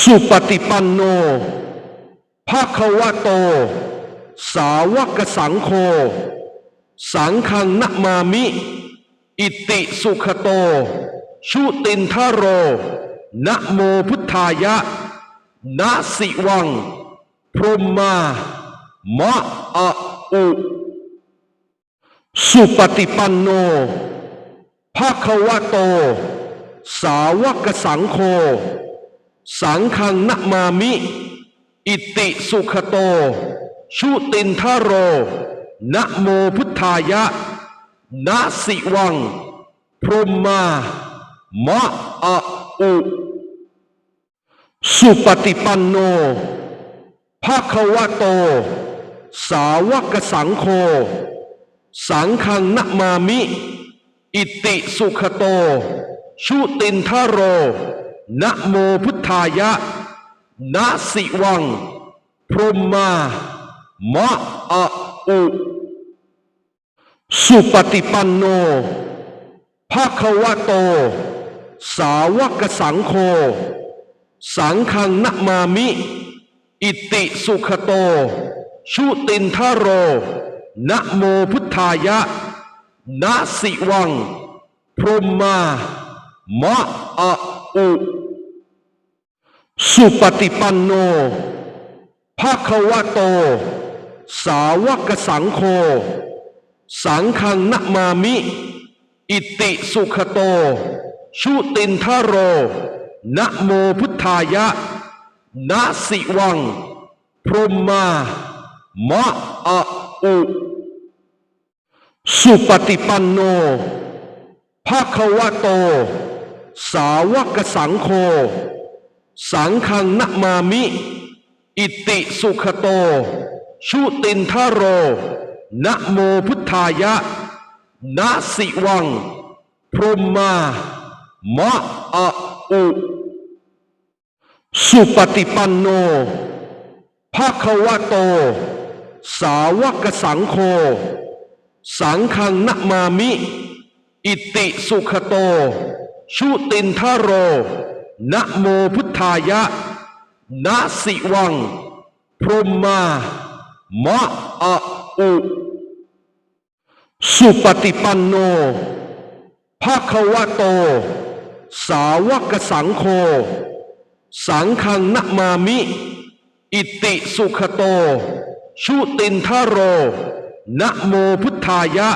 สุปฏิปันโนภาควะโต สาวกสังโฆ สังฆังนะมามิ อิติสุขโต ชุตินทโร นะโมพุทธายะ นะสิวัง พรหมามะอะอุ สุปฏิปันโนภาควะโต สาวกสังโฆ สังฆังนะมามิ อิติสุขโต ชุตินทโร นะโมพุทธายะ นะสิวัง พรหมามะอะอุ สุปฏิปันโนภาควะโต สาวกสังโฆ สังฆังนะมามิ อิติสุขโต ชุตินทโร นะโมพุทธายะนะสิวัง พรหมามะอะอุ สุปฏิปันโนภาควะโต สาวกสังโฆสังฆังนะมามิ อิติสุขโต ชุตินทโร นะโมพุทธายะนะสิวัง พรหมามะอะ อุสุปฏิปันโนภาควะโต สาวกสังโฆสังฆังนมามิ อิติสุขโต ชุตินทโร นะโมพุทธายะนะสิวัง พรหมามะอะอุสุปฏิปันโนภาควะโต สาวกสังโฆสังฆังนะมามิ อิติสุขโต ชุตินทโร นะโมพุทธายะ นะสิวัง พรหมามะอะอุ สุปฏิปันโนภาควะโต สาวกสังโฆสังฆังนะมามิ อิติสุขโต ชุตินทโร นะโมพุทธายะ นะสิวัง พรหมามะอะอุ สุปฏิปันโนภาควะโต สาวกสังโฆสังฆังนะมามิ อิติสุขโต ชุตินทโร นะโมพุทธายะ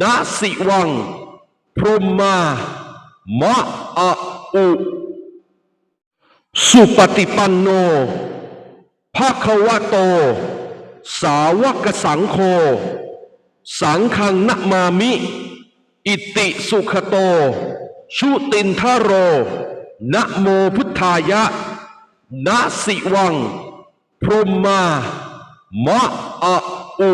นะสิวัง พรหมา มะอะอุสุปฏิปันโนภาควะโต สาวกสังโฆสังฆังนะมามิ อิติสุขโต ชุตินทโร นะโมพุทธายะ นะสิวัง พรหมามะอะอุ